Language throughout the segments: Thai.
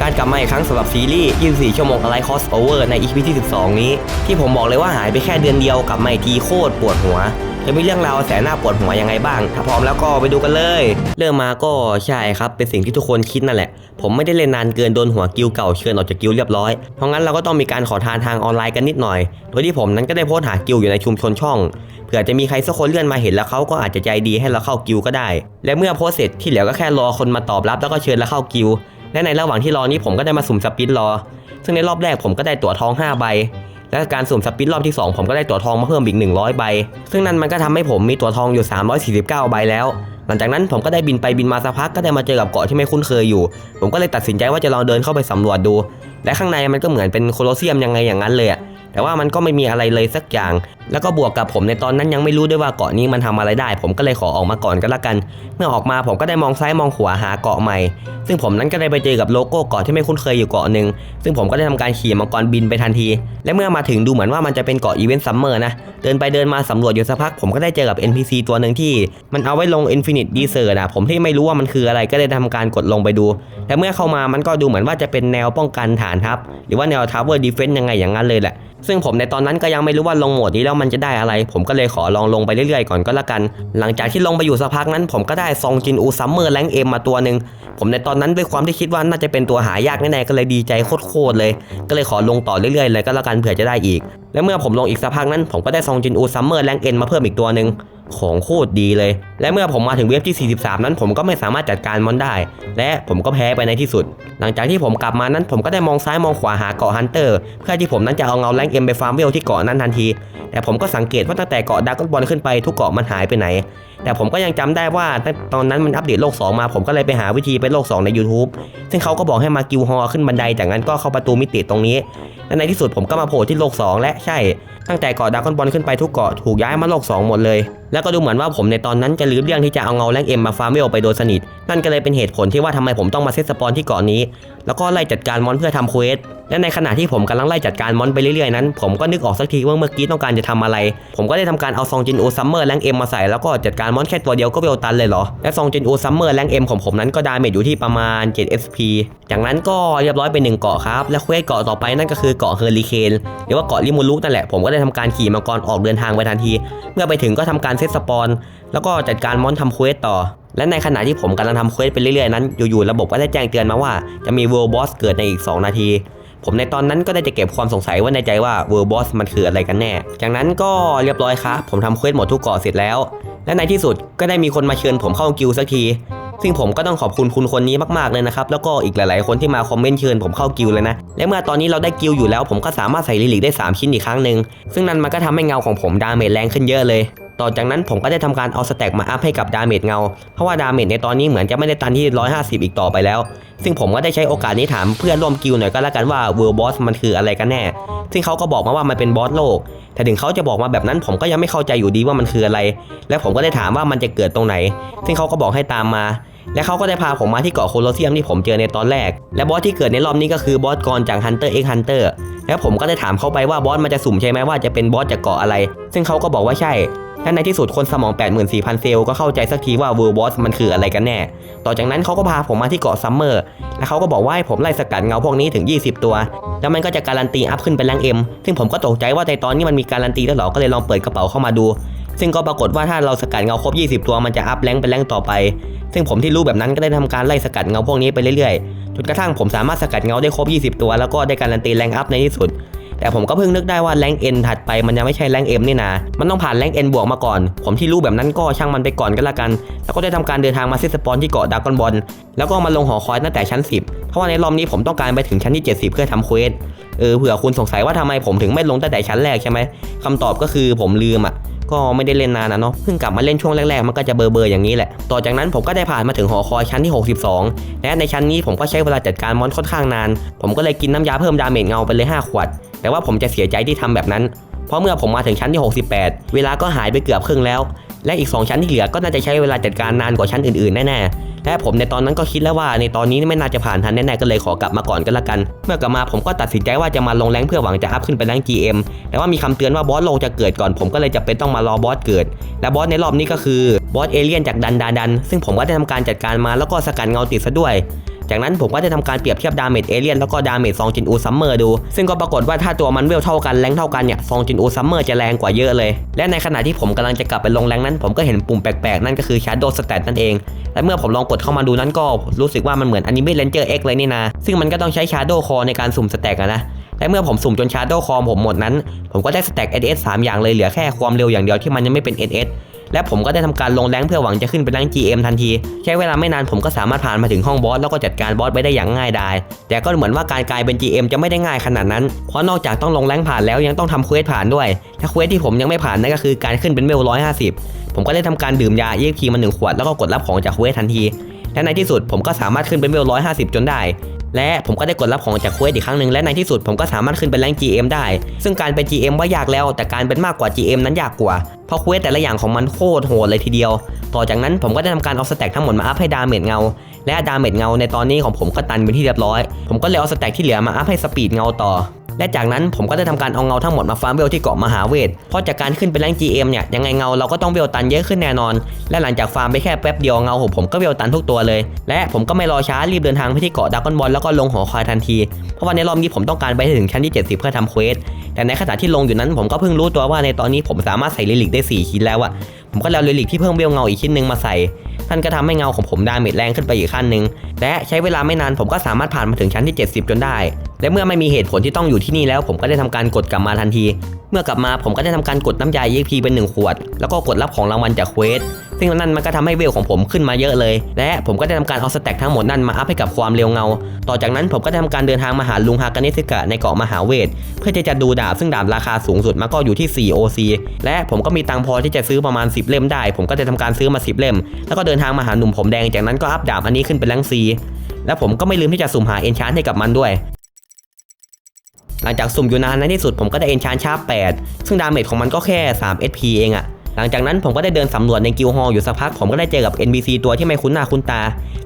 การกลับมาอีกครั้งสำหรับซีรีส์ 24 ชั่วโมงอะไรคอสโอเวอร์ใน EP ที่ 12 นี้ ที่ผมบอกเลยว่าหายไปแค่เดือนเดียวกลับมาอีกทีโคตรปวดหัวจะมีเรื่องราวแสนน่าปวดหัวยังไงบ้าง ถ้าพร้อมแล้วก็ไปดูกันเลย เริ่มมาก็ใช่ครับ เป็นสิ่งที่ทุกคนคิดนั่นแหละ ผมไม่ได้เล่นนานเกินโดนหัวกิลเก่าเชิญออกจากกิลเรียบร้อย เพราะงั้นเราก็ต้องมีการขอทานทางออนไลน์กันนิดหน่อย โดยที่ผมนั้นก็ได้โพสต์หากิลอยู่ในชุมชนช่อง เผื่อจะมีใครสักคนเลื่อนมาเห็นแล้วเขาก็อาจจะใจดีให้เราเข้ากิลก็ได้ และเมื่อโพสต์เสร็จที่เหลือก็แค่รอคนมาตอบรับแล้วก็เชิญเราเข้ากิล และในระหว่างที่รอนี้ผมก็ได้มาสุ่มสปินรอ ซึ่งในรอบแรกผมก็ได้ตั๋วทอง 5 ใบ และการสุ่มสปินรอบที่ 2 ผมก็ได้ตั๋วทองมาเพิ่มอีก 100 ใบ ซึ่งนั่นมันก็ทำให้ผมมีตั๋วทองอยู่ 349 ใบแล้ว หลังจากนั้นผมก็ได้บินไปบินมาสักพักก็ได้มาเจอกับเกาะที่ไม่คุ้นเคยอยู่ ผมก็เลยตัดสินใจว่าจะลองเดินเข้าไปสำรวจดู และข้างในมันก็เหมือนเป็นโคลอเซียมยังไงอย่างนั้นเลยอะ แต่ว่ามันก็ไม่มีอะไรเลยสักอย่าง แล้วก็บวกกับผมในตอนนั้นยังไม่รู้ด้วยว่าเกาะนี้มันทำอะไรได้ ผมก็เลยขอออกมาก่อนก็แล้วกัน เมื่อออกมาผมก็ได้มองซ้ายมองขวาหาเกาะใหม่ ซึ่งผมนั้นก็ได้ไปเจอกับโลโก้เกาะที่ไม่คุ้นเคยอยู่เกาะหนึ่งซึ่งผมก็ได้ทำการขี่มังกรบินไปทันที และเมื่อมาถึงดูเหมือนว่ามันจะเป็นเกาะอีเวนต์ซัมเมอร์นะ เดินไปเดินมาสำรวจอยู่สักพัก ผมก็ได้เจอกับ NPC ตัวหนึ่งที่ มันเอาไว้ลง Infinite Desert นะผมที่ไม่รู้ว่ามันคืออะไรก็ได้ทำการกดลงไปดู แต่เมื่อเข้ามามันก็ดูเหมือนว่าจะเป็นแนวป้องกันฐานทัพ หรือว่าแนว Tower Defense ยังไงอย่างนั้นเลยแหละซึ่งผมในตอนนั้นก็ยังไม่รู้ว่าลงโหมดนี้แล้วมันจะได้อะไร ผมก็เลยขอลองลงไปเรื่อยๆก่อนก็แล้วกัน หลังจากที่ลงไปอยู่สักพักนั้น ผมก็ได้ซองจินอูซัมเมอร์แรงเอ็มมาตัวหนึ่งผมในตอนนั้นด้วยความที่คิดว่าน่าจะเป็นตัวหายากแน่ๆก็เลยดีใจโคตรๆเลย ก็เลยขอลงต่อเรื่อยๆเลยก็แล้วกันเผื่อจะได้อีก และเมื่อผมลงอีกสักพักนั้น ผมก็ได้ซองจินอูซัมเมอร์แรงเอ็นมาเพิ่มอีกตัวหนึ่ง ของโคตรดีเลย และเมื่อผมมาถึงเวฟที่ 43 นั้น ผมก็ไม่สามารถจัดการมอนได้ และผมก็แพ้ไปในที่สุด หลังจากที่ผมกลับมานั้น ผมก็ได้มองซ้ายมองขวาหาเกาะฮันเตอร์เพื่อที่ผมนั้นจะเอาเงาแรงเอ็มไปฟาร์มเวลที่เกาะนั้นทันที แต่ผมก็สังเกตว่าตั้งแต่เกาะดากบอลขึ้นไปทุกเกาะมันหายไปไหน แต่ผมก็ยังจำได้ว่าตอนนั้นมันอัปเดตโลก 2 มา ผมก็เลยไปหาวิธีไปโลก 2 ใน YouTube ซึ่งเขาก็บอกให้มากิวฮอขึ้นบันไดจากนั้นก็เข้าประตูมิติตรงนี้และในที่สุดผมก็มาโผล่ที่โลก 2 และใช่ตั้งแต่เกาะดากอนบอลขึ้นไปทุกเกาะถูกย้ายมาโลก 2 หมดเลย แล้วก็ดูเหมือนว่าผมในตอนนั้นจะลืมเรื่องที่จะเอาเงาแรงเอ็มมาฟาร์มเวลไปโดยสนิท นั่นก็เลยเป็นเหตุผลที่ว่าทำไมผมต้องมาเซตสปอนที่เกาะนี้ แล้วก็ไล่จัดการมอนเพื่อทำเควส และในขณะที่ผมกำลังไล่จัดการมอนไปเรื่อยๆนั้น ผมก็นึกออกสักทีว่าเมื่อกี้ต้องการจะทำอะไร ผมก็ได้ทำการเอาซองจินโอซัมเมอร์แรงเอ็มมาใส่แล้วก็จัดการมอนแค่ตัวเดียวก็เวลตันเลยเหรอ และซองจินโอซัมเมอร์แรงเอ็มของผมนั้นก็ดาเมจอยู่ที่ประมาณ 7 SP จากนั้นก็เรียบร้อยเป็นหนึ่งเกาะครับ และเควสเกาะต่อไปนั่นก็คือเกาะเฮอริเคนหรือว่าเกาะลิมูลุกนั่นแหละผมก็ได้ทำการขี่มังกรออกเดินทางไปทันที เมื่อไปถึงก็ทำการเซตสปอน แล้วก็จัดการมอนทำเควสต่อ และในขณะที่ผมกำลังทำเควสไปเรื่อยๆนั้น อยู่ๆระบบก็ได้แจ้งเตือนมาว่าจะมีเวิร์บอสเกิดในอีก 2 นาทีผมในตอนนั้นก็ได้จะเก็บความสงสัยไว้ในใจว่าเวิร์บอสมันคืออะไรกันแน่ จากนั้นก็เรียบร้อยครับ ผมทำเควสหมดทุกเกาะเสร็จแล้ว และในที่สุดก็ได้มีคนมาเชิญผมเข้ากิลสักที ซึ่งผมก็ต้องขอบคุณคุณคนนี้มากๆเลยนะครับ แล้วก็อีกหลายๆคนที่มาคอมเมนต์เชิญผมเข้ากิลเลยนะ และเมื่อตอนนี้เราได้กิลอยู่แล้ว ผมก็สามารถใส่ลิลิกได้ 3 ชิ้นอีกครั้งหนึ่งซึ่งนั่นมันก็ทำให้เงาของผมดาเมจแรงขึ้นเยอะเลย ต่อจากนั้นผมก็ได้ทำการเอาสแต็กมาอัพให้กับดาเมจเงา เพราะว่าดาเมจในตอนนี้เหมือนจะไม่ได้ตันที่ 150 อีกต่อไปแล้ว ซึ่งผมก็ได้ใช้โอกาสนี้ถามเพื่อนร่วมกิลหน่อยก็แล้วกันว่าเวอร์บอสมันคืออะไรกันแน่ ซึ่งเขาก็บอกมาว่ามันเป็นบอสโลก แต่ถึงเขาจะบอกมาแบบนั้นผมก็ยังไม่เข้าใจอยู่ดีว่ามันคืออะไร และผมก็ได้ถามว่ามันจะเกิดตรงไหน ซึ่งเขาก็บอกให้ตามมา และเขาก็ได้พาผมมาที่เกาะโคลอเซียมที่ผมเจอในตอนแรก และบอสที่เกิดในรอบนี้ก็คือบอสกรจาก Hunter x Hunter แล้วผมก็ได้ถามเขาไปว่าบอสมันจะสุ่มใช่ไหมว่าจะเป็นบอสจากเกาะอะไร ซึ่งเขาก็บอกว่าใช่และในที่สุดคนสมอง 84,000 เซลล์ก็เข้าใจสักทีว่าเวอร์บอสมันคืออะไรกันแน่ ต่อจากนั้นเขาก็พาผมมาที่เกาะซัมเมอร์ และเขาก็บอกว่าให้ผมไล่สกัดเงาพวกนี้ถึง 20 ตัว แล้วมันก็จะการันตีอัพขึ้นเป็นแรงเอ็มซึ่งผมก็ตกใจว่าในตอนนี้มันมีการันตีแล้วหรอ ก็เลยลองเปิดกระเป๋าเข้ามาดู ซึ่งก็ปรากฏว่าถ้าเราสกัดเงาครบ 20 ตัวมันจะอัพแรงเป็นแรงต่อไป ซึ่งผมที่รู้แบบนั้นก็ได้ทำการไล่สกัดเงาพวกนี้ไปเรื่อยๆ จนกระทั่งผมสามารถสกัดเงาได้ครบ 20 ตัวแล้วก็ได้การันตีแรงอัพในที่สุด แต่ผมก็เพิ่งนึกได้ว่าแรงเอ็นถัดไปมันยังไม่ใช่แรงเอ็มนี่นะมันต้องผ่านแรงเอ็นบวกมาก่อน ผมที่รู้แบบนั้นก็ช่างมันไปก่อนก็แล้วกัน แล้วก็ได้ทำการเดินทางมาซตสปอนที่เกาะดากอนบอลแล้วก็มาลงหอคอยตั้งแต่ชั้น 10 เพราะว่าในรอบนี้ผมต้องการไปถึงชั้นที่ 70 เพื่อทำเควสเออเผื่อคุณสงสัยว่าทำไมผมถึงไม่ลงตั้งแต่ชั้นแรกใช่ไหมคำตอบก็คือผมลืมอะ ก็ไม่ได้เล่นนานนะเนาะเพิ่งกลับมาเล่นช่วงแรกๆมันก็จะเบอร์เบอร์อย่างนี้แหละ ต่อจากนั้นผมก็ได้ผ่านมาถึงหอคอยชั้นที่ 62 และในชั้นนี้ผมก็ใช้เวลาจัดการมอนค่อนข้างนาน ผมก็เลยกินน้ำยาเพิ่มดาเมจเงาไปเลย 5 ขวด แต่ว่าผมจะเสียใจที่ทำแบบนั้น เพราะเมื่อผมมาถึงชั้นที่ 68 เวลาก็หายไปเกือบครึ่งแล้ว และอีก 2 ชั้นที่เหลือก็น่าจะใช้เวลาจัดการนานกว่าชั้นอื่นๆแน่ๆและผมในตอนนั้นก็คิดแล้วว่าในตอนนี้ไม่น่าจะผ่านทันแน่ๆก็เลยขอกลับมาก่อนก็แล้วกัน เมื่อกลับมาผมก็ตัดสินใจว่าจะมาลงแรงเพื่อหวังจะอัพขึ้นไปแรง GM แต่ว่ามีคำเตือนว่าบอสลกจะเกิดก่อนผมก็เลยจะเป็นต้องมารอบอสเกิด และบอสในรอบนี้ก็คือบอสเอเลี่ยนจากดันดาดัน ซึ่งผมก็ได้ทำการจัดการมาแล้วก็สกัดเงาติดซะด้วย จากนั้นผมก็ได้ทำการเปรียบเทียบดาเมจเอเลียนแล้วก็ดาเมจซองจินอูซัมเมอร์ดู ซึ่งก็ปรากฏว่าถ้าตัวมันเวลเท่ากันแรงเท่ากันเนี่ยซองจินอูซัมเมอร์จะแรงกว่าเยอะเลย และในขณะที่ผมกำลังจะกลับไปลงแรงนั้น ผมก็เห็นปุ่มแปลกๆ นั่นก็คือ Shadow Stat นั่นเอง และเมื่อผมลองกดเข้ามาดูนั้นก็รู้สึกว่ามันเหมือนอนิเมะเลนเจอร์ X เลยนี่นะ ซึ่งมันก็ต้องใช้ Shadow Core ในการสุ่มสแต็กนะและเมื่อผมสุ่มจน Shadow Core ผมหมดนั้น ผมก็ได้สแต็ก SS 3 อย่างเลยเหลือแค่ความเร็วอย่างเดียวที่มันยังไม่เป็น SS และผมก็ได้ทำการลงแรงเพื่อหวังจะขึ้นเป็นแรง GM ทันที ใช้เวลาไม่นานผมก็สามารถผ่านมาถึงห้องบอสแล้วก็จัดการบอสไปได้อย่างง่ายดายแต่ก็เหมือนว่าการกลายเป็น GM จะไม่ได้ง่ายขนาดนั้น เพราะนอกจากต้องลงแรงผ่านแล้วยังต้องทำเควสผ่านด้วย และเควสที่ผมยังไม่ผ่านนั่นก็คือการขึ้นเป็นเวล150ผมก็ได้ทำการดื่มยา EXP มาหนึ่งขวดแล้วก็กดรับของจากเควสทันทีและในที่สุดผมก็สามารถขึ้นเป็นเวล150จนได้ และผมก็ได้กดรับของจากเควสอีกครั้งหนึ่งและในที่สุดผมก็สามารถขึ้นเป็นแรง GM ได้ ซึ่งการเป็น GM ว่ายากแล้ว แต่การเป็นมากกว่า GM นั้นยากกว่า เพราะเควสแต่ละอย่างของมันโคตรโหดเลยทีเดียว ต่อจากนั้นผมก็ได้ทำการเอาสแต็กทั้งหมดมาอัพให้ดาเมจเงา และดาเมจเงาในตอนนี้ของผมก็ตันเป็นที่เรียบร้อย ผมก็เลยเอาสแต็กที่เหลือมาอัพให้สปีดเงาต่อ และจากนั้นผมก็ได้ทำการเอาเงาทั้งหมดมาฟาร์มเวลที่เกาะมหาเวท เพราะจากการขึ้นเป็นแรง GM เนี่ยยังไงเงาเราก็ต้องเวลตันเยอะขึ้นแน่นอน และหลังจากฟาร์มไปแค่แป๊บเดียวเงาของผมก็เวลตันทุกตัวเลย และผมก็ไม่รอช้ารีบเดินทางไปที่เกาะดากอนบอลแล้วก็ลงหอคอยทันที เพราะว่าในรอบนี้ผมต้องการไปถึงชั้นที่ 70 เพื่อทำเควส แต่ในขณะที่ลงอยู่นั้นผมก็เพิ่งรู้ตัวว่าในตอนนี้ผมสามารถใส่ลิลิกได้ 4 ชิ้นแล้วอะผมก็เลยเอาลิลิกที่เพิ่มเวลเงาอีกชิ้นหนึ่งมาใส่ ท่านก็ทำให้เงาของผมดาเมจแรงขึ้นไปอีกขั้นหนึ่งและใช้เวลาไม่นานผมก็สามารถผ่านมาถึงชั้นที่ 70 จนได้ และเมื่อไม่มีเหตุผลที่ต้องอยู่ที่นี่แล้ว ผมก็ได้ทำการกดกลับมาทันที เมื่อกลับมาผมก็ได้ทำการกดน้ำยา EXP เป็น1ขวด แล้วก็กดรับของรางวัลจากเควส ซึ่งนั่นมันก็ทำให้เวลของผมขึ้นมาเยอะเลย และผมก็ได้ทำการเอาสแต็กทั้งหมดนั่นมาอัพให้กับความเร็วเงา ต่อจากนั้นผมก็ได้ทำการเดินทางมาหาลุงฮากาเนสึกะในเกาะมหาเวท เพื่อที่จะดูดาบซึ่งดาบราคาสูงสุดมันก็อยู่ที่ 4 OC และผมก็มีตังพอที่จะซื้อประมาณ 10 เล่มได้ ผมก็จะทำการซื้อมา 10 เล่ม แล้วก็เดินทางมาหาหนุ่มผมแดงจากนั้นก็อัพดาบอันนี้ขึ้นเป็นแรงซีและผมก็ไม่ลืมที่จะสุ่มหาเอนชานให้กับมันด้วยหลังจากสุ่มอยู่นานในที่สุดผมก็ได้เอนชานชาร์ป8ซึ่งดาเมจของมันก็แค่ 3 SP เองอะ หลังจากนั้นผมก็ได้เดินสำรวจในกิลฮอลอยู่สักพักผมก็ได้เจอกับ NPC ตัวที่ไม่คุ้นหน้าคุ้นตา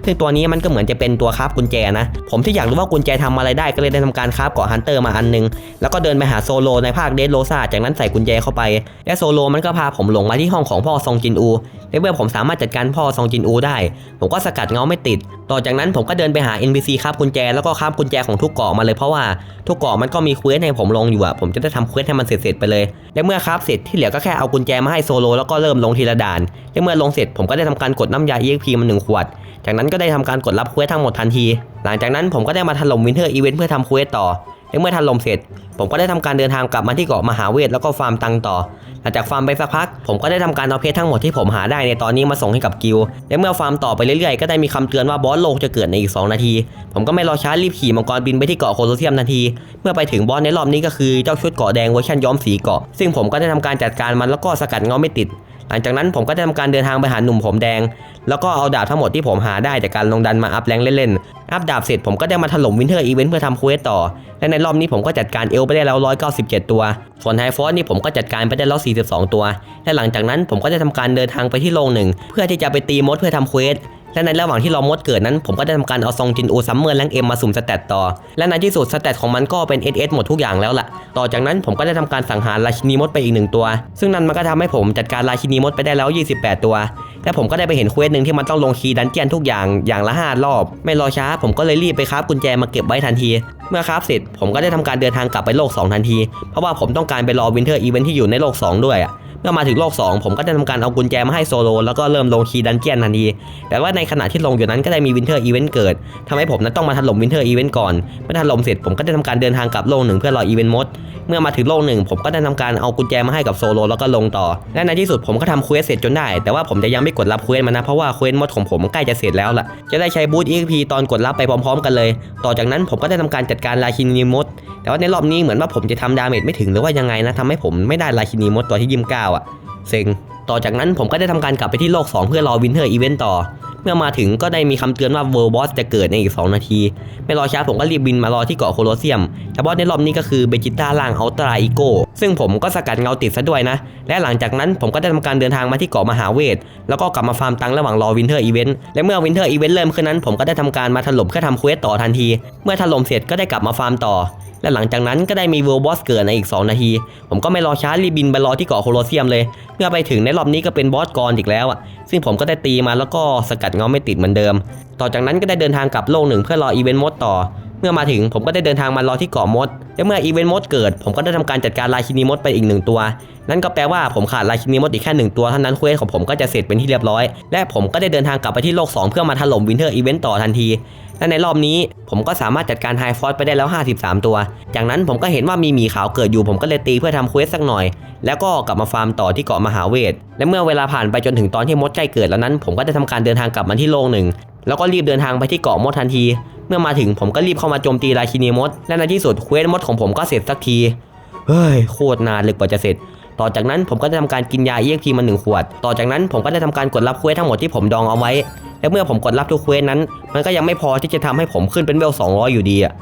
ซึ่งตัวนี้มันก็เหมือนจะเป็นตัวคาบกุญแจนะ ผมที่อยากรู้ว่ากุญแจทำอะไรได้ก็เลยได้ทำการคาบเกาะฮันเตอร์มาอันนึง แล้วก็เดินไปหาโซโลในภาคเดดโรซาจากนั้นใส่กุญแจเข้าไป และโซโลมันก็พาผมหลงมาที่ห้องของพ่อซองจินอู และเมื่อผมสามารถจัดการพ่อซองจินอูได้ ผมก็สกัดเงาไม่ติด ต่อจากนั้นผมก็เดินไปหา NPC คราฟกุญแจแล้วก็คราฟกุญแจของทุกเกาะมาเลยเพราะว่าทุกเกาะมันก็มีเควสให้ผมลงอยู่อะผมจะได้ทำเควสให้มันเสร็จๆไปเลย และเมื่อคราฟเสร็จที่เหลือก็แค่เอากุญแจมาให้โซโลแล้วก็เริ่มลงทีละด่าน และเมื่อลงเสร็จผมก็ได้ทำการกดน้ำยา EXP มาหนึ่งขวด จากนั้นก็ได้ทำการกดรับเควสทั้งหมดทันที หลังจากนั้นผมก็ได้มาถล่มวินเทอร์อีเวนต์เพื่อทำเควสต่อและเมื่อถล่มเสร็จ ผมก็ได้ทำการเดินทางกลับมาที่เกาะมหาเวทแล้วก็ฟาร์มตังต่อ หลังจากฟาร์มไปสักพัก ผมก็ได้ทำการเอาเพชรทั้งหมดที่ผมหาได้ในตอนนี้มาส่งให้กับกิลและเมื่อฟาร์มต่อไปเรื่อยๆ ก็ได้มีคำเตือนว่าบอสโลกจะเกิดในอีก 2 นาที ผมก็ไม่รอช้ารีบขี่มังกรบินไปที่เกาะโคโลเซียมทันที เมื่อไปถึงบอสในรอบนี้ก็คือเจ้าชุดเกาะแดงเวอร์ชันย้อมสีเกาะ ซึ่งผมก็ได้ทำการจัดการมันแล้วก็สกัดเงาไม่ติด หลังจากนั้นผมก็ได้ทำการเดินทางไปหาหนุ่มผมแดง แล้วก็เอาดาบทั้งหมดที่ผมหาได้จากการลงดันมาอัพแรงเล่นๆ อัพดาบเสร็จผมก็ได้มาถล่มวินเทอร์อีเวนต์เพื่อทำเควสต่อ และในรอบนี้ผมก็จัดการเอลไปได้แล้ว 197 ตัว ส่วนไฮฟอสนี่ผมก็จัดการไปได้แล้ว 42 ตัว และหลังจากนั้นผมก็ได้ทำการเดินทางไปที่โรงหนึ่งเพื่อที่จะไปตีมดเพื่อทำเควส และในระหว่างที่รอมดเกิดนั้น ผมก็ได้ทำการเอาซองจินอูซัมเมอร์แรงเอ็มมาสุ่มสแตตต่อ และในที่สุดสแตตของมันก็เป็น SS หมดทุกอย่างแล้วล่ะ ต่อจากนั้นผมก็ได้ทำการสังหารราชินีมดไปอีกหนึ่งตัว ซึ่งนั่นมันก็ทำให้ผมจัดการราชินีมดไปได้แล้ว 28 ตัว และผมก็ได้ไปเห็นเควสหนึ่งที่มันต้องลงคีย์ดันเจียนทุกอย่างอย่างละห้ารอบ ไม่รอช้า ผมก็เลยรีบไปคราฟกุญแจมาเก็บไว้ทันที เมื่อคราฟเสร็จผมก็ได้ทำการเดินทางกลับไปโลก 2 ทันที เพราะว่าผมต้องการไปรอวินเทอร์อีเวนท์ที่อยู่ในโลก 2 ด้วยอะ เมื่อมาถึงโลก 2 ผมก็ได้ทำการเอากุญแจมาให้โซโลแล้วก็เริ่มลงคีดันเจียนทันทีแต่ว่าในขณะที่ลงอยู่นั้นก็ได้มีวินเทอร์อีเวนต์เกิดทำให้ผมนั้นต้องมาถล่มวินเทอร์อีเวนต์ก่อนเมื่อถล่มเสร็จผมก็ได้ทำการเดินทางกลับโลกหนึ่งเพื่อรออีเวนต์มด เมื่อมาถึงโลกหนึ่งผมก็ได้ทำการเอากุญแจมาให้กับโซโลแล้วก็ลงต่อและในที่สุดผมก็ทำเควสเสร็จจนได้ แต่ว่าผมจะยังไม่กดรับเควสมันนะเพราะว่าเควสมดของผมใกล้จะเสร็จแล้วล่ะจะได้ใช้บูท EXP ตอนกดรับไปพร้อม ๆ กันเลย ต่อจากนั้นผมก็ได้ทำการจัดการราชินีมด แต่ว่าในรอบนี้เหมือนว่าผมจะทำดาเมจไม่ถึงหรือว่ายังไงนะทำให้ผมไม่ได้ราชินีมดตัวที่ยิมเก้าอะเซ็งต่อจากนั้นผมก็ได้ทำการกลับไปที่โลก 2 เพื่อรอวินเทอร์อีเวนต์ต่อ เมื่อมาถึงก็ได้มีคำเตือนว่าเวอร์บอสจะเกิดในอีก 2 นาที ไม่รอช้าผมก็รีบบินมารอที่เกาะโคโลเซียมแต่บอสในรอบนี้ก็คือเบจิต้าล่างอัลตราอีโก้ซึ่งผมก็สกัดเงาติดซะด้วยนะ และหลังจากนั้นผมก็ได้ทำการเดินทางมาที่เกาะมหาเวท แล้วก็กลับมาฟาร์มตังระหว่างรอวินเทอร์อีเวนต์และเมื่อวินเทอร์อีเวนต์เริ่มขึ้นนั้น ผมก็ได้ทำการมาถล่มเพื่อทำเควสต่อทันที เมื่อถล่มเสร็จก็ได้กลับมาฟาร์มต่อและหลังจากนั้นก็ได้มีเวลบอสเกิดในอีก 2 นาที ผมก็ไม่รอช้ารีบบินไปรอที่เกาะโคลอเซียมเลย เมื่อไปถึงในรอบนี้ก็เป็นบอสกรอีกแล้วอะซึ่งผมก็ได้ตีมาแล้วก็สกัดเงาไม่ติดเหมือนเดิม ต่อจากนั้นก็ได้เดินทางกลับโลกหนึ่งเพื่อรออีเวนต์มดต่อ เมื่อมาถึงผมก็ได้เดินทางมารอที่เกาะมด และเมื่ออีเวนต์มดเกิด ผมก็ได้ทำการจัดการราชินีมดไปอีกหนึ่งตัว นั่นก็แปลว่าผมขาดราชินีมดอีกแค่หนึ่งตัวเท่านั้นเควสของผมก็จะเสร็จเป็นที่เรียบร้อย และผมก็ได้เดินทางกลับไปที่โลก 2 เพื่อมาถล่มวินเทอร์อีเวนต์ต่อทันที และในรอบนี้ผมก็สามารถจัดการไฮฟอสไปได้แล้ว 53 ตัว จากนั้นผมก็เห็นว่ามีหมีขาวเกิดอยู่ผมก็เลยตีเพื่อทำเควสสักหน่อย แล้วก็กลับมาฟาร์มต่อที่เกาะมหาเวท และเมื่อเวลาผ่านไปจนถึงตอนที่มดใกล้เกิดแล้วนั้น ผมก็ได้ทำการเดินทางกลับมาที่โลกหนึ่ง แล้วก็รีบเดินทางไปที่เกาะมดทันที เมื่อมาถึงผมก็รีบเข้ามาโจมตีราชินีมด และในที่สุดเควสมดของผมก็เสร็จสักที เฮ้ยโคตรนานเลยกว่าจะเสร็จต่อจากนั้นผมก็ได้ทำการกินยาเอ็กพีมาหนึ่งขวด ต่อจากนั้นผมก็ได้ทำการกดรับเควสทั้งหมดที่ผมดองเอาไว้ และเมื่อผมกดรับทุกเควสนั้น มันก็ยังไม่พอที่จะทำให้ผมขึ้นเป็นเวล200 อยู่ดีอะ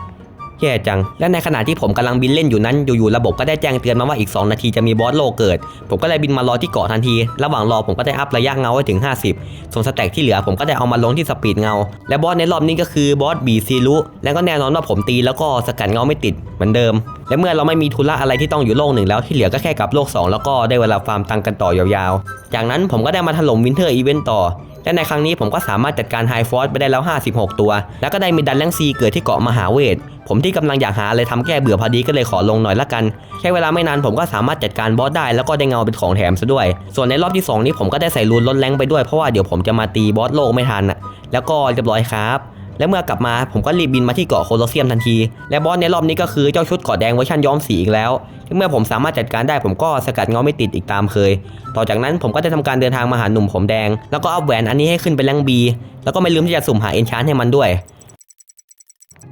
แย่จัง และในขณะที่ผมกำลังบินเล่นอยู่นั้น อยู่ๆ ระบบก็ได้แจ้งเตือนมาว่าอีก 2 นาทีจะมีบอสโลเกิด ผมก็เลยบินมารอที่เกาะทันที ระหว่างรอผมก็ได้อัพระยะเงาไว้ถึง 50 ส่วนสแต็กที่เหลือผมก็ได้เอามาลงที่สปีดเงา และบอสในรอบนี้ก็คือบอสบีซีรุและก็แน่นอนว่าผมตีแล้วก็สกัดเงาไม่ติดเหมือนเดิม และเมื่อเราไม่มีธุระอะไรที่ต้องอยู่โลกหนึ่งแล้วที่เหลือก็แค่กลับโลก 2 แล้วก็ได้เวลาฟาร์มตังกันต่อยาวๆ จากนั้นผมก็ได้มาถล่มวินเทอร์อีเวนต์ต่อ และในครั้งนี้ผมก็สามารถจัดการไฮฟอสไปได้แล้ว 56 ตัว แล้วก็ได้มีดันแรงซีเกิดที่เกาะมหาเวท ผมที่กำลังอยากหาเลยทำแก้เบื่อพอดีก็เลยขอลงหน่อยละกัน แค่เวลาไม่นานผมก็สามารถจัดการบอสได้แล้วก็ได้เงาเป็นของแถมซะด้วย ส่วนในรอบที่ 2 นี้ผมก็ได้ใส่รูนลดแรงไปด้วยเพราะว่าเดี๋ยวผมจะมาตีบอสโลกไม่ทันอะแล้วก็เรียบร้อยครับ และเมื่อกลับมาผมก็รีบบินมาที่เกาะโคลอเซียมทันที และบอสในรอบนี้ก็คือเจ้าชุดเกาะแดงเวอร์ชันย้อมสีอีกแล้วเมื่อผมสามารถจัดการได้ผมก็สกัดเงาไม่ติดอีกตามเคย ต่อจากนั้นผมก็ได้ทำการเดินทางมาหาหนุ่มผมแดง แล้วก็อัพแหวนอันนี้ให้ขึ้นเป็นแรงบี แล้วก็ไม่ลืมที่จะสุ่มหาเอนชานให้มันด้วย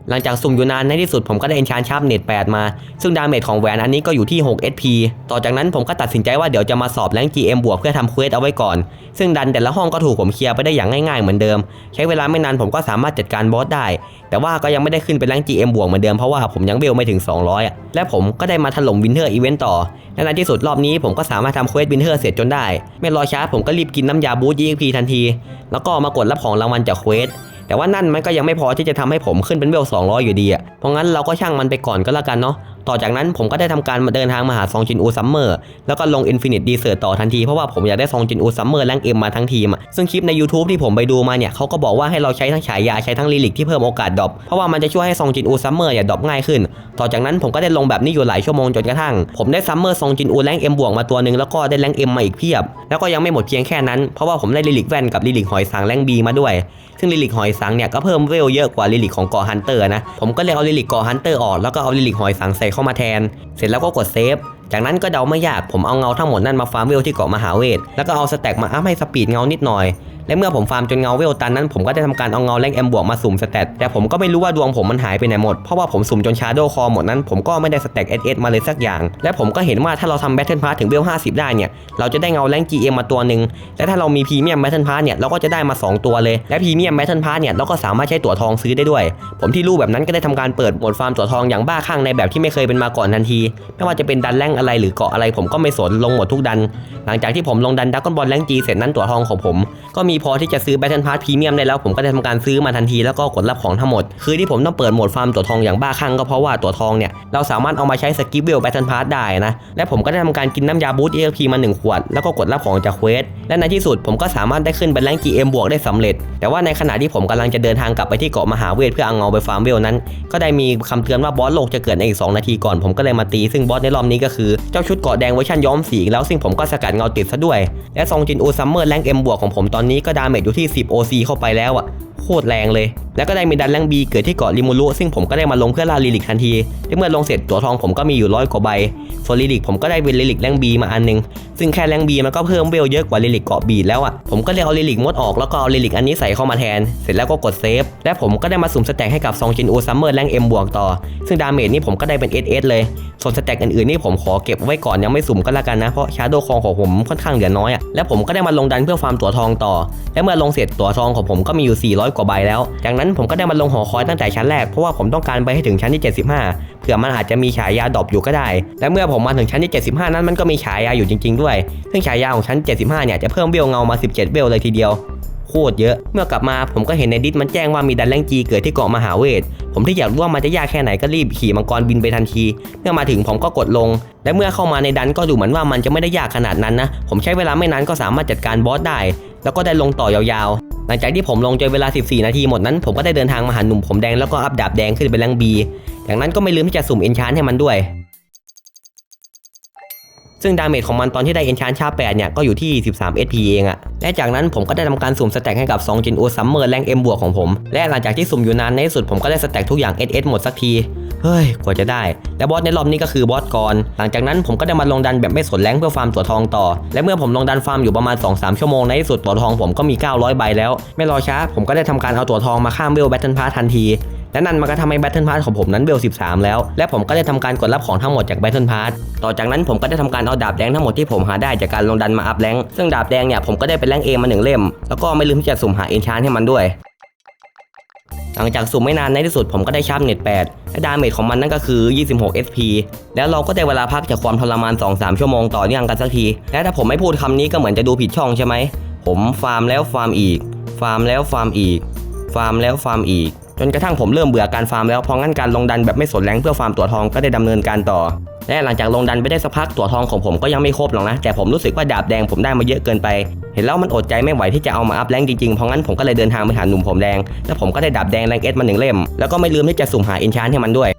หลังจากสุ่มอยู่นานในที่สุดผมก็ได้เอนชานชาร์ปเน็ต8มา ซึ่งดาเมจของแหวนอันนี้ก็อยู่ที่ 6 SP ต่อจากนั้นผมก็ตัดสินใจว่าเดี๋ยวจะมาสอบแรง GM บวกเพื่อทำเควสเอาไว้ก่อน ซึ่งดันแต่ละห้องก็ถูกผมเคลียร์ไปได้อย่างง่ายๆเหมือนเดิม ใช้เวลาไม่นานผมก็สามารถจัดการบอสได้ แต่ว่าก็ยังไม่ได้ขึ้นเป็นแรง GM บวกเหมือนเดิมเพราะว่าผมยังเบลไม่ถึง 200 และผมก็ได้มาถล่มวินเทอร์อีเวนต์ต่อและในที่สุดรอบนี้ผมก็สามารถทำเควสวินเทอร์เสร็จจนได้ ไม่รอช้าผมก็รีบกินน้ำยาบูสต์ EXP ทันที แล้วก็มากดรับของรางวัลจากเควส แต่ว่านั่นมันก็ยังไม่พอที่จะทำให้ผมขึ้นเป็นเวล200 อยู่ดีอะเพราะงั้นเราก็ช่างมันไปก่อนก็แล้วกันเนาะ ต่อจากนั้นผมก็ได้ทำการเดินทางมาหาซองจินอูซัมเมอร์แล้วก็ลง Infinite d e s e r t ต่อทันทีเพราะว่าผมอยากได้ซองจินอูซัมเมอร์แรงเอ็มมาทั้งทีมซึ่งคลิปใน YouTube ที่ผมไปดูมาเนี่ยเขาก็บอกว่าให้เราใช้ทั้งฉายาใช้ทั้งลิลิกที่เพิ่มโอกาสดรอปเพราะว่ามันจะช่วยให้ซองจินอูซัมเมอร์เนี่ยดรอปง่ายขึ้น ต่อจากนั้นผมก็ได้ลงแบบนี้อยู่หลายชั่วโมงจนกระทั่ง ผมได้ซัมเมอร์ซองจินอูแรงเอ็มบวกมาตัวหนึ่งแล้วก็ได้แรงเอ็มมาอีกเพียบ แล้วก็ยังไม่หมดเพียงแค่นั้นเพราะว่าผมได้ลิลิกแว่นกับลิลิกหอยสังแรงบีมาด้วยซึ่งลิลิกหอยสังเนี่ยก็เพิ่มเวลเยอะกว่าลิลิกของเกาะฮันเตอร์นะผมก็เลยเอาลิลิกเกาะฮันเตอร์ออกแล้วก็เอาลิลิกหอยสังใส่เข้ามาแทน เสร็จแล้วก็กดเซฟ จากนั้นก็เดาไม่ยากผมเอาเงาทั้งหมดนั่นมาฟาร์มเวลที่เกาะมหาเวท แล้วก็เอาสแต็กมาอัพให้สปีดเงานิดหน่อย และเมื่อผมฟาร์มจนเงาเวลตันนั้นผมก็ได้ทำการเอาเงาแรงเอ็มบวกมาสุ่มสแตตแต่ผมก็ไม่รู้ว่าดวงผมมันหายไปไหนหมด เพราะว่าผมสุ่มจนชาร์โดคอหมดนั้นผมก็ไม่ได้สแต็กเอสเอสมาเลยสักอย่าง และผมก็เห็นว่าถ้าเราทำแบทเทิลพาร์ถึงเวล50ได้เนี่ยเราจะได้เงาแรง GM มาตัวหนึ่งและถ้าเรามีพรีเมียมแบทเทิลพาร์เนี่ยเราก็จะได้มา 2 ตัวเลย และพรีเมียมแบทเทิลพาร์เนี่ยเราก็สามารถใช้ตั๋วทองซื้อได้ด้วย ผมที่รู้แบบนั้นก็ได้ทำการเปิดโหมดฟาร์มตั๋วทองอย่างบ้าคลั่งในแบบที่ไม่เคยเป็นมาก่อนทันที ไม่ว่าจะเป็นดันแรงอะไรหรือเกาะอะไรผมก็ไม่สนลงหมดทุกดัน หลังจากที่ผมลงดันดักกอนบอลแรงจีเสร็จนั้นตั๋วทองของผม ก็มีพอที่จะซื้อแบทเทิลพาร์พรีเมียมได้แล้วผมก็ได้ทำการซื้อมาทันทีแล้วก็กดรับของทั้งหมด คือที่ผมต้องเปิดโหมดฟาร์มตั๋วทองอย่างบ้าคลั่งก็เพราะว่าตั๋วทองเนี่ยเราสามารถเอามาใช้สกิปเวลแบทเทิลพาร์ได้นะและผมก็ได้ทำการกินน้ำยาบูสต์ EXP มาหนึ่งขวดแล้วก็กดรับของจากเควสและในที่สุดผมก็สามารถได้ขึ้นเป็นแรง GM บวกได้สำเร็จ แต่ว่าในขณะที่ผมกำลังจะเดินทางกลับไปที่เกาะมหาเวทเพื่อเอาเงาไปฟาร์มเวลนั้น ก็ได้มีคำเตือนว่าบอสโลกจะเกิดในอีก 2 นาทีก่อนผมก็เลยมาตีซึ่งบอสในรอบนี้ก็คือเจ้าชุดเกาะแดงเวอร์ชันย้อมสีกแล้วซึ่งผมก็สกัดเงาติดซะด้วย และซองจินอูซัมเมอร์แรงเอ็มบวกของผมตอนนี้ก็ดาเมจอยู่ที่ 10 OC เข้าไปแล้วอะ โคตรแรงเลย แล้วก็ได้มีดันแรงบีเกิดที่เกาะริมูรุซึ่งผมก็ได้มาลงเพื่อล่าลิลิกทันทีและเมื่อลงเสร็จตัวทองผมก็มีอยู่ร้อยกว่าใบส่วนลิลิกผมก็ได้เป็นลิลิกแรงบีมาอันนึง ซึ่งแค่แรงบีมันก็เพิ่มเวลเยอะกว่าลิลิกเกาะบีแล้วอะผมก็เลยเอาลิลิกมดออกแล้วก็เอาลิลิกอันนี้ใส่เข้ามาแทน เสร็จแล้วก็กดเซฟและผมก็ได้มาสุ่มสแต็กให้กับซองจินอูซัมเมอร์แรงเอ็มบวกต่อ ซึ่งดาเมจนี่ผมก็ได้เป็น SS เลย ส่วนสแต็กอื่นๆนี่ผมขอเก็บไว้ก่อนยังไม่สุ่มก็แล้วกันนะเพราะชาร์โดคองของผมค่อนข้างเหลือน้อยอะและผมก็ได้มาลงดันเพื่อฟาร์มตัวทองต่อ และเมื่อลงเสร็จตัวทองของผมก็มีอยู่400กว่าใบแล้วจากนั้นผมก็ได้มาลงหอคอยตั้งแต่ชั้นแรกเพราะว่าผมต้องการไปให้ถึงชั้นที่ 75 เผื่อมันอาจจะมีฉายาดอปอยู่ก็ได้ และเมื่อผมมาถึงชั้นที่ 75 นั้นมันก็มีฉายาอยู่จริง ๆ ด้วย ซึ่งฉายาของชั้น 75 เนี่ยจะเพิ่มเวลเงามา 17เวลเลยทีเดียวโคตรเยอะ เมื่อกลับมาผมก็เห็นในดิสมันแจ้งว่ามีดันแรงจีเกิดที่เกาะมหาเวท ผมที่อยากรู้ว่ามันจะยากแค่ไหนก็รีบขี่มังกรบินไปทันที เมื่อมาถึงผมก็กดลง และเมื่อเข้ามาในดันก็ดูเหมือนว่ามันจะไม่ได้ยากขนาดนั้นนะ ผมใช้เวลาไม่นานก็สามารถจัดการบอสได้ แล้วก็ได้ลงต่อยาว หลังจากที่ผมลงจนเวลา 14 นาทีหมดนั้น ผมก็ได้เดินทางมาหาหนุ่มผมแดงแล้วก็อัพดาบแดงขึ้นเป็นแรงบี จากนั้นก็ไม่ลืมที่จะสุ่มเอนชานให้มันด้วย ซึ่งดาเมจของมันตอนที่ได้เอนชานชา8เนี่ยก็อยู่ที่ 13 SP เองอะและจากนั้นผมก็ได้ทำการสุ่มสแต็กให้กับ2 Gen O Summer แรง M บวกของผม และหลังจากที่สุ่มอยู่นานในที่สุดผมก็ได้สแต็กทุกอย่าง SS หมดสักที เฮ้ย กว่าจะได้ และบอสในรอบนี้ก็คือบอสกรหลังจากนั้นผมก็ได้มาลงดันแบบไม่สนแรงเพื่อฟาร์มตัวทองต่อ และเมื่อผมลงดันฟาร์มอยู่ประมาณ 2-3 ชั่วโมงในที่สุดตัวทองผมก็มี 900 ใบแล้ว ไม่รอช้าผมก็ได้ทำการเอาตัวทองมาข้ามเวลแบทเทิลพาทันที และนั่นมันก็ทำให้ Battle Pass ของผมนั้นเบล13 แล้ว และผมก็ได้ทำการกดรับของทั้งหมดจาก Battle Pass ต่อจากนั้นผมก็ได้ทำการเอาดาบแดงทั้งหมดที่ผมหาได้จากการลงดันมาอัพแรงซึ่งดาบแดงเนี่ยผมก็ได้เป็นแรงเอมาหนึ่งเล่ม แล้วก็ไม่ลืมที่จะสุ่มหาเอนชานให้มันด้วยหลังจากสุ่มไม่นานในที่สุดผมก็ได้ชาร์ปเน็ต8และดาเมจของมันนั่นก็คือ 26 SP แล้วเราก็ได้เวลาพักจากความทรมาน 2-3 ชั่วโมงต่อเนื่องกันสักที และถ้าผมไม่พูดคำนี้ก็เหมือนจะดูผิดช่องใช่ไหม ผมฟาร์มแล้วฟาร์มอีก ฟาร์มแล้วฟาร์มอีก ฟาร์มแล้วฟาร์มอีก จนกระทั่งผมเริ่มเบื่อการฟาร์มแล้ว เพราะงั้นการลงดันแบบไม่สนแรงเพื่อฟาร์มตัวทองก็ได้ดำเนินการต่อ และหลังจากลงดันไปได้สักพักตัวทองของผมก็ยังไม่ครบหรอกนะ แต่ผมรู้สึกว่าดาบแดงผมได้มาเยอะเกินไป เห็นแล้วมันอดใจไม่ไหวที่จะเอามาอัพแรงจริงๆ เพราะงั้นผมก็เลยเดินทางไปหาหนุ่มผมแดง แล้วผมก็ได้ดาบแดงแรงเอสมาหนึ่งเล่ม แล้วก็ไม่ลืมที่จะสุ่มหาเอนชานให้มันด้วย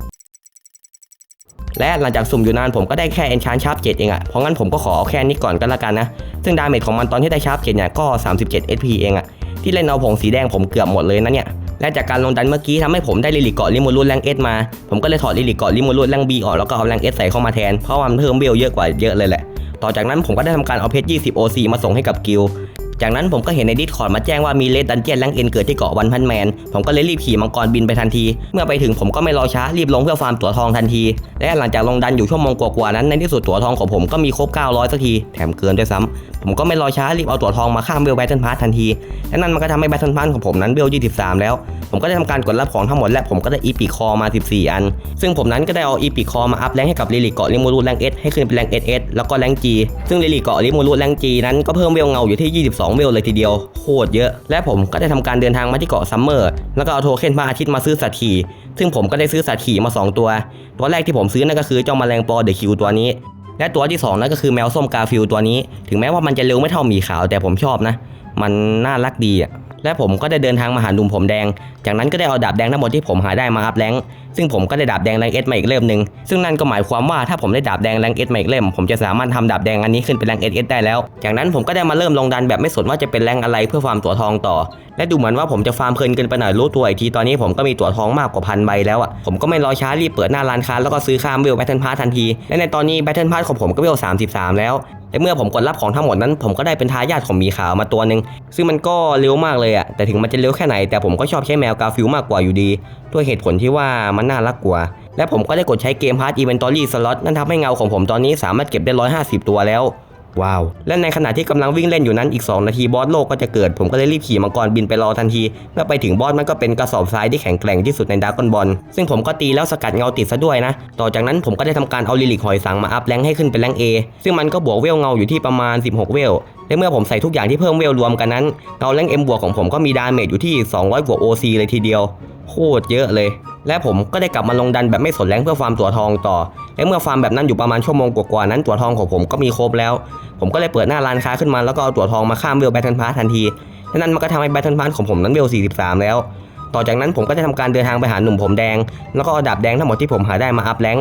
และหลังจากสุ่มอยู่นานผมก็ได้แค่เอนชานชาร์ปเจ็ดเองอะเพราะงั้นผมก็ขอแค่นี้ก่อนก็แล้วกันนะ ซึ่งดาเมจของมันตอนที่ได้ชาร์ปเจ็ดเนี่ยก็ 37 SP เองอะที่เล่นเอาผงสีแดงผมเกือบหมดเลยนะเนี่ย และจากการลงดันเมื่อกี้ทำให้ผมได้ลิลิเกาะลิมูรุนแรงเอสมา ผมก็เลยถอดลิลิเกาะลิมูรุนแรงบีออกแล้วก็เอาแรงเอสใส่เข้ามาแทน เพราะว่ามันเพิ่มเบลเยอะกว่าเยอะเลยแหละ ต่อจากนั้นผมก็ได้ทำการเอาเพชร20 OC มาส่งให้กับกิล จากนั้นผมก็เห็นในดิสคอร์ดมาแจ้งว่ามีเลดดันเจียนแรงเอ็นเกิดที่เกาะวันพันแมน ผมก็เลยรีบขี่มังกรบินไปทันที เมื่อไปถึงผมก็ไม่รอช้ารีบลงเพื่อฟาร์มตั๋วทองทันที และหลังจากลงดันอยู่ชั่วโมงกว่าๆนั้นในที่สุดตั๋วทองของผมก็มีครบ 900 สักที แถมเกินด้วยซ้ำผมก็ไม่รอช้ารีบเอาตั๋วทองมาข้ามเวลแบทเทิลพาร์ททันที และนั่นมันก็ทำให้แบทเทิลพาร์ทของผมนั้นเวล23 แล้ว ผมก็ได้ทำการกดรับของทั้งหมดและผมก็ได้อีพิคอมา 14 อัน ซึ่งผมนั้นก็ได้เอาอีพิคอมาอัพแรงให้กับลิลิเกาะลิมูรูแรงเอสให้ขึ้นเป็นแรงเอสเอสแล้วก็แรงจีซึ่งลิลิเกาะลิมูรูแรงจีนั้นก็เพิ่มเวลเงาอยู่ที่ 22เวลเลยทีเดียว โคตรเยอะ และผมก็ได้ทำการเดินทางมาที่เกาะซัมเมอร์ แล้วก็เอาโทเค็นพระอาทิตย์มาซื้อสัตว์ขี่ซึ่งผมก็ได้ซื้อสัตว์ขี่มา 2 ตัว ตัวแรกที่ผมซื้อนั่นก็คือเจ้าแมลงปอเดอะคิวตัวนี้ และตัวที่สองนั่นก็คือแมวส้มกาฟิลตัวนี้ ถึงแม้ว่ามันจะเร็วไม่เท่าหมีขาวแต่ผมชอบนะ มันน่ารักดีอะ และผมก็ได้เดินทางมาหาหนุ่มผมแดง จากนั้นก็ได้เอาดาบแดงทั้งหมดที่ผมหาได้มาอัพแรงซึ่งผมก็ได้ดาบแดงแรงเอสมาอีกเล่มหนึ่งซึ่งนั่นก็หมายความว่าถ้าผมได้ดาบแดงแรงเอสมาอีกเล่ม ผมจะสามารถทำดาบแดงอันนี้ขึ้นเป็นแรงเอสได้แล้ว จากนั้นผมก็ได้มาเริ่มลงดันแบบไม่สนว่าจะเป็นแรงอะไรเพื่อฟาร์มตัวทองต่อ และดูเหมือนว่าผมจะฟาร์มเพลินเกินไปหน่อยรู้ตัวอีกทีตอนนี้ผมก็มีตัวทองมากกว่าพันใบแล้วอะผมก็ไม่รอช้ารีบเปิดหน้าร้านค้าแล้วก็ซื้อข้ามเวลแบทเทิลพาทันทีและในตอนนี้แบทเทิลพาของผมก็เวล33 แล้ว และเมื่อผมกดรับของทั้งหมดนั้น ผมก็ได้เป็นทายาทของหมีขาวมาตัวหนึ่งซึ่งมันก็เร็วมากเลยอะแต่ถึงมันจะเร็วแค่ไหนแต่ผมก็ชอบใช้แมวกาฟิลมากกว่าอยู่ดี ด้วยเหตุผลที่ว่ามันน่ารักกว่า และผมก็ได้กดใช้เกมพาร์ตอีเวนตอรี่สล็อตนั่นทำให้เงาของผมตอนนี้สามารถเก็บได้ 150 ตัวแล้ว ว้าว และในขณะที่กำลังวิ่งเล่นอยู่นั้นอีก 2 นาทีบอสโลกก็จะเกิด ผมก็เลยรีบขี่มังกรบินไปรอทันที เมื่อไปถึงบอสมันก็เป็นกระสอบทรายที่แข็งแกร่งที่สุดในดาร์กอนบอลซึ่งผมก็ตีแล้วสกัดเงาติดซะด้วยนะ ต่อจากนั้นผมก็ได้ทำการเอาลิลิกหอยสังมาอัพแรงให้ขึ้นเป็นแรงเอซึ่งมันก็บวกเวลเงาอยู่ที่ประมาณ 16 เวลและเมื่อผมใส่ทุกอย่างที่เพิ่มเวลรวมกันนั้นเงาแรงเอ็มบวกของผมก็มีดาเมจอยู่ที่ 200 กว่า OC เลยทีเดียว โคตรเยอะเลย และผมก็ได้กลับมาลงดันแบบไม่สนแรงเพื่อฟาร์มตัวทองต่อ และเมื่อฟาร์มแบบนั้นอยู่ประมาณชั่วโมงกว่าๆนั้นตัวทองของผมก็มีครบแล้ว ผมก็เลยเปิดหน้าร้านค้าขึ้นมาแล้วก็เอาตัวทองมาข้ามเวลแบทเทิลพาร์ทันทีและนั้นมันก็ทำให้แบทเทิลพาร์ของผมนั้นเวล43 แล้ว ต่อจากนั้นผมก็จะทำการเดินทางไปหาหนุ่มผมแดง แล้วก็เอาดาบแดงทั้งหมดที่ผมหาได้มาอัพแรง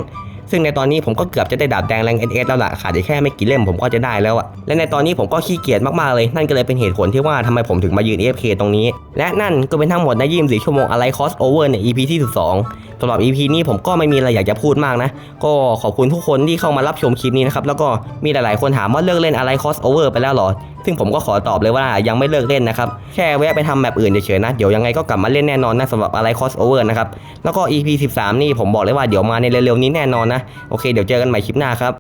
ซึ่งในตอนนี้ผมก็เกือบจะได้ดาบแดงแรงเอสแล้วล่ะขาดอีกแค่ไม่กี่เล่มผมก็จะได้แล้วอะและในตอนนี้ผมก็ขี้เกียจมากๆเลย นั่นก็เลยเป็นเหตุผลที่ว่าทำไมผมถึงมายืน AFK ตรงนี้ และนั่นก็เป็นทั้งหมดใน24ชั่วโมงอะไรคอสโอเวอร์ใน EP ที่ 12สำหรับ EP นี้ผมก็ไม่มีอะไรอยากจะพูดมากนะ ก็ขอบคุณทุกคนที่เข้ามารับชมคลิปนี้นะครับแล้วก็มีหลายๆคนถามว่าเลิกเล่นอะไรคอสโอเวอร์ไปแล้วหรอซึ่งผมก็ขอตอบเลยว่ายังไม่เลิกเล่นนะครับ แค่แวะไปทำแบบอื่นเฉยๆนะ เดี๋ยวยังไงก็กลับมาเล่นแน่นอนนะสำหรับอะไรคอสโอเวอร์นะครับ แล้วก็ EP 13 นี่ผมบอกเลยว่าเดี๋ยวมาในเร็วๆนี้แน่นอนนะ โอเคเดี๋ยวเจอกันใหม่คลิปหน้าครับ